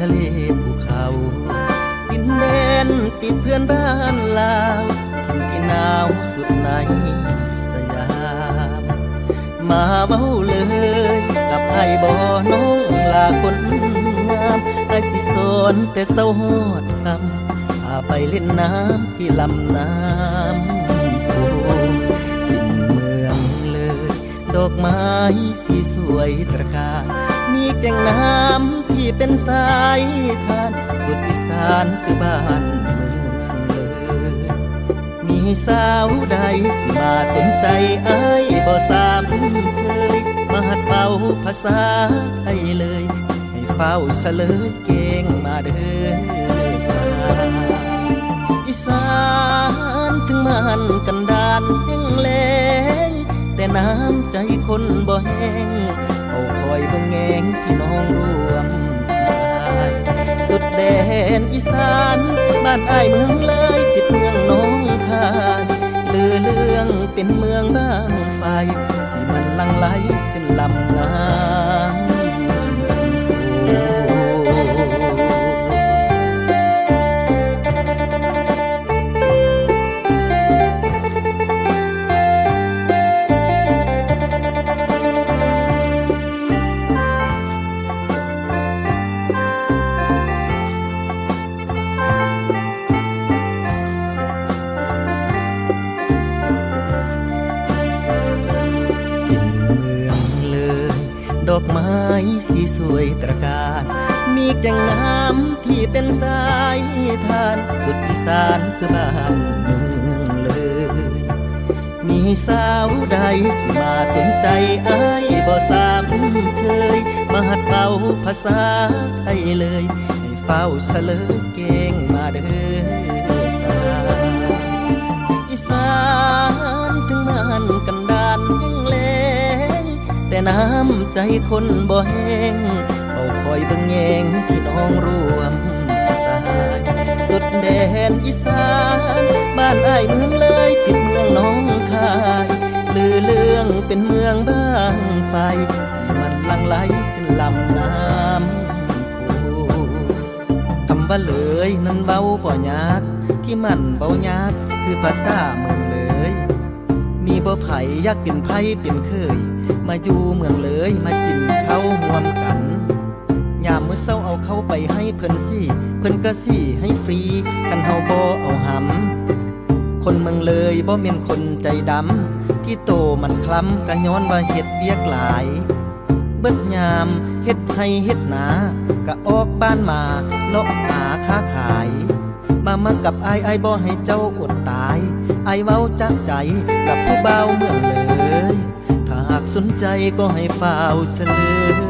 ทะเลภูเขาดินแดนติดเพื่อนบ้านลาวทำที่หนาวสุดในสยาม มาเมาเลยกับไอ้บอน้องลาคนงามไอสิสอนแต่เศร้าหอดคำพาไปเล่นน้ำที่ลำน้ำโขงปิ่นเมืองเลย ดอกไม้สีสวยตระการมีแก่งน้ำ เป็นสายทานสุดอีสานคือบ้านเมืองเลยมีสาวใดสิมาสนใจไอ้ายบ่สามเชยมาหัดเป่าภาษาไทยเลย ให้เฝ้าเฉลยเก่งมาเด้อสาวอีสานถึงมันกันดานแห้งแล้งแต่น้ำใจคนบ่แห้งเอาคอยเบิ่งแงงพี่น้องรวมใจสุดแด นอีสาน บ้านอ้ายเมืองเลยติดเมืองน้องคายลือเรื่องเป็นเมืองบ้างไฟ ที่มันลังไหลขึ้นลำ ดอกไม้สีสวยตระการ มีแก่งน้ำที่เป็นสายทานสุดอีสานคือบ้านเมืองเลย มีสาวใดสิมาสนใจไอ้ายบ่สามเชย มาหัดเป่าภาษาไทยเลย ให้เฝ้าเฉลยเก่งมาเด้อ น้ำใจคนบ่แห้งเขาคอยเบิ่งแยงพี่น้องรวมตายสุดแดนอีสาน บ้านอ้ายเมืองเลยติดเมืองน้องคายลือเรื่องเป็นเมืองบ้างไฟที่มันลังไหลขึ้นลำน้ำคำว่าเลยนั้นเบาบ่ยาก ที่มันเบายากคือภาษาเมืองเลย มีบ่ไผอยากเป็นไผเป็นเคย มาอยู่เมืองเลยมากินข้าวห่วมกัน ยามมื้อเช้าเอาเข้าไปให้เพิ่นสิเพิ่นก็สิให้ฟรีคันเฮาบ่เอาหำ คนเมืองเลยบ่แม่นคนใจดำ ที่โตมันคล้ำก็ย้อนว่าเฮ็ดเวียกหลาย เบิดยามเฮ็ดให้เฮ็ดนาก็ออกบ้านมาเลาะหาค้าขาย มามากับอายอายบ่ให้เจ้าอดตาย ไอเว้าจากใจกับผู้เบาเมืองเลย ถ้าหากสนใจก็ให้เฝ่าเฉลย